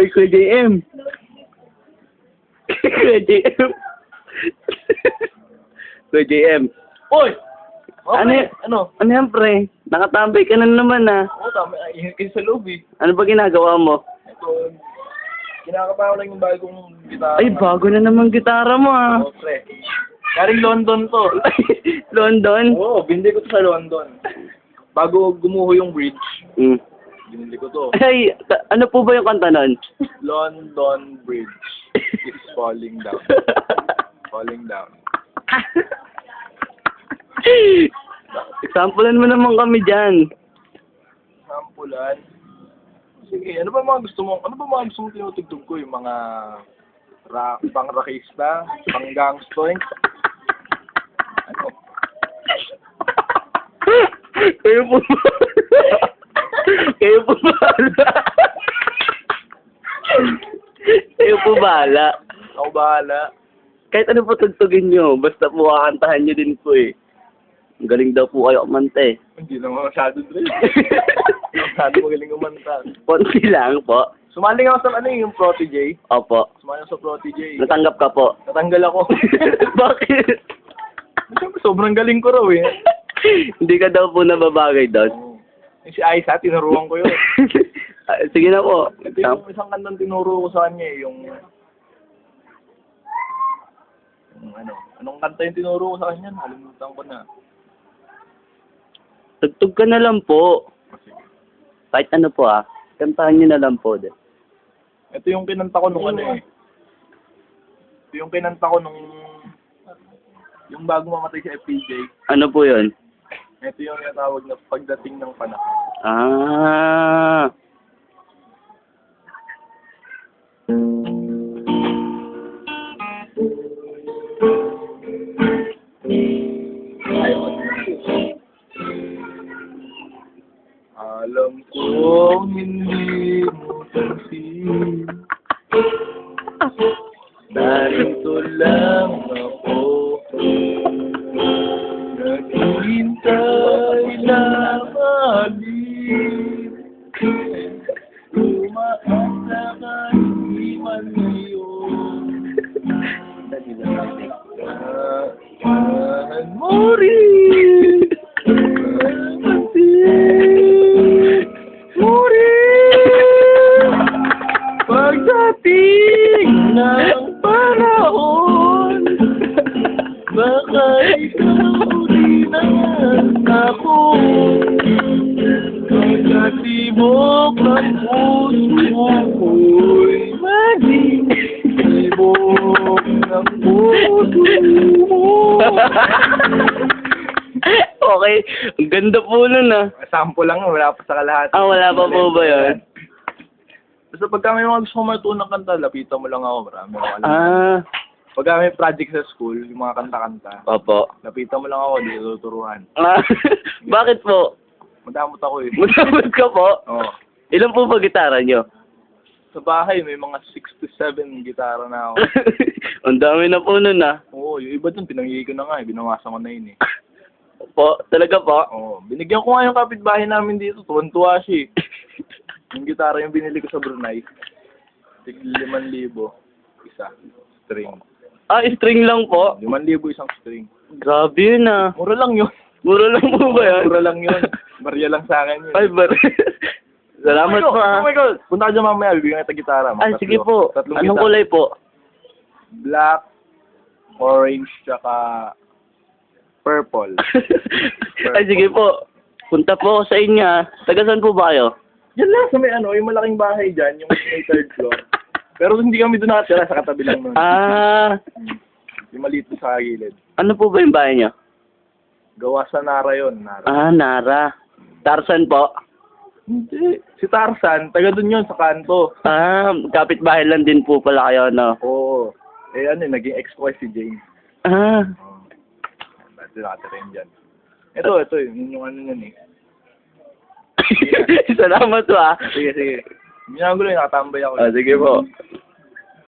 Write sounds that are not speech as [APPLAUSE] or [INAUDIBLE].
Ay, Kuya JM. [COUGHS] Kuya JM. Kuya JM. Ano Okay, y- ano? Ano yan, pre? Nakatambay ka na naman, ah. Oo, tama. Kayo sa loob eh. Ano ba ginagawa mo? Ito, kinakapa ko lang yung bagong gitara. Ay, bago na naman gitara mo, ah. Oo, pre. Galing London to. [LAUGHS] London? Oo, binili ko to sa London. Bago gumuho yung bridge, Mm. Binili ko to. Ay, ta- ano po ba yung kanta nun? London Bridge is falling down. [LAUGHS] Falling down. [LAUGHS] Examplean mo naman kami dyan. Sampulan. Sige, ano ba mga gusto mo? Ano ba mga gusto mo tinutugtog ko? Yung mga ra pang-rakista, pang-gangstoink? Ano? [LAUGHS] Kayo po Kayo po bahala. Kayo po bahala. Ako bahala. Kahit ano po tugtugin nyo, basta po kakantahan nyo din po eh. Ang galing daw po kayo kumanta eh. Hindi naman masyado drill. Masyado magaling umanta. Konti lang po. Sumali nga ako sa ano yung Protege. Opo. Sumali ako sa Protege. Natanggap ka po. Natanggal ako. [LAUGHS] Bakit? Siyempre, sobrang galing ko raw eh. Hindi ka daw po nababagay doon. Yung si Aiza, tinuruan ko yun. Ah, [LAUGHS] Sige na po. Ito yung isang kantang tinuro ko sa kanya eh, yung... yung ano, anong kanta yung tinuro ko sa kanya? Nakalimutan ko na. Tugtog ka na lang po. Oh. Kahit ano po ah. Kantahan nyo na lang po din. Ito yung kinanta ko nung ano eh. Ito yung kinanta ko nung... Yung bago mamatay si FPJ. Ano po yun? Ito yung tinatawag na pagdating ng panahon. Ah. Alam kong hindi mo Pagdating ng panahon Baka ikaw rin ang ako puso ko'y maging Tibok ng puso mo okay. Ang ganda po nun ah. Sample lang, wala pa sa kalahati. Ah, wala pa po ba yun? Basta pagka may mga gusto mo matuto ng kanta, lapitan mo lang ako. Marami ako alam. Ah. Pagka may project sa school, yung mga kanta-kanta, Opo. lapitan mo lang ako, di tuturuan. Ah, [LAUGHS] bakit po? Madamot ako eh. Magkabot ka po? Oo. Ilan po ba gitara nyo? Sa bahay, may mga 6 to 7 gitara na ako. [LAUGHS] Ang dami na po nun ah. Oo, yung iba dun, pinangyay ko na nga eh. Binawasan ko na yun eh. [LAUGHS] Po, talaga po? Oo. Binigyan ko nga yung kapitbahay namin dito. Tuwan-tuwa siya eh. [LAUGHS] Yung gitara yung binili ko sa Brunei. Tig 5,000. Isa. String. Ah, string lang po? 5,000 isang string. Grabe yun ah. Mura lang yun. Mura lang po ba yan? Mura lang yun. Barya lang sa akin yun. Ay, bar. Salamat oh po ah. Oh my God! Punta ka dyan mamaya, bibigyan kita gitara. Ay, Tatlo. sige po. Tatlong Anong gitara. kulay po? Black, orange, tsaka [LAUGHS] purple. Ay, sige po. Punta po ako sa inyo ah. Taga saan po ba kayo? Yan lang sa may ano, yung malaking bahay dyan, yung may third floor. Pero hindi kami doon nakatira, sa katabi lang nun. Ah, Yung maliit doon sa gilid. ano po ba yung bahay niyo? Gawa sa Nara yun, Nara. Ah, Nara. Tarzan po. Hindi. Si Tarzan, taga doon yun, sa kanto. Ah, kapitbahay lang din po pala kayo, no? Oo. Eh ano, yun, naging ex ko si James. Ah. Dati nakatira yun dyan. Ito, ito, yun yung ano yun eh. [LAUGHS] salamat po ah. Sige, sige. Ginagawa lang, nakatambay ako. Ah, sige po.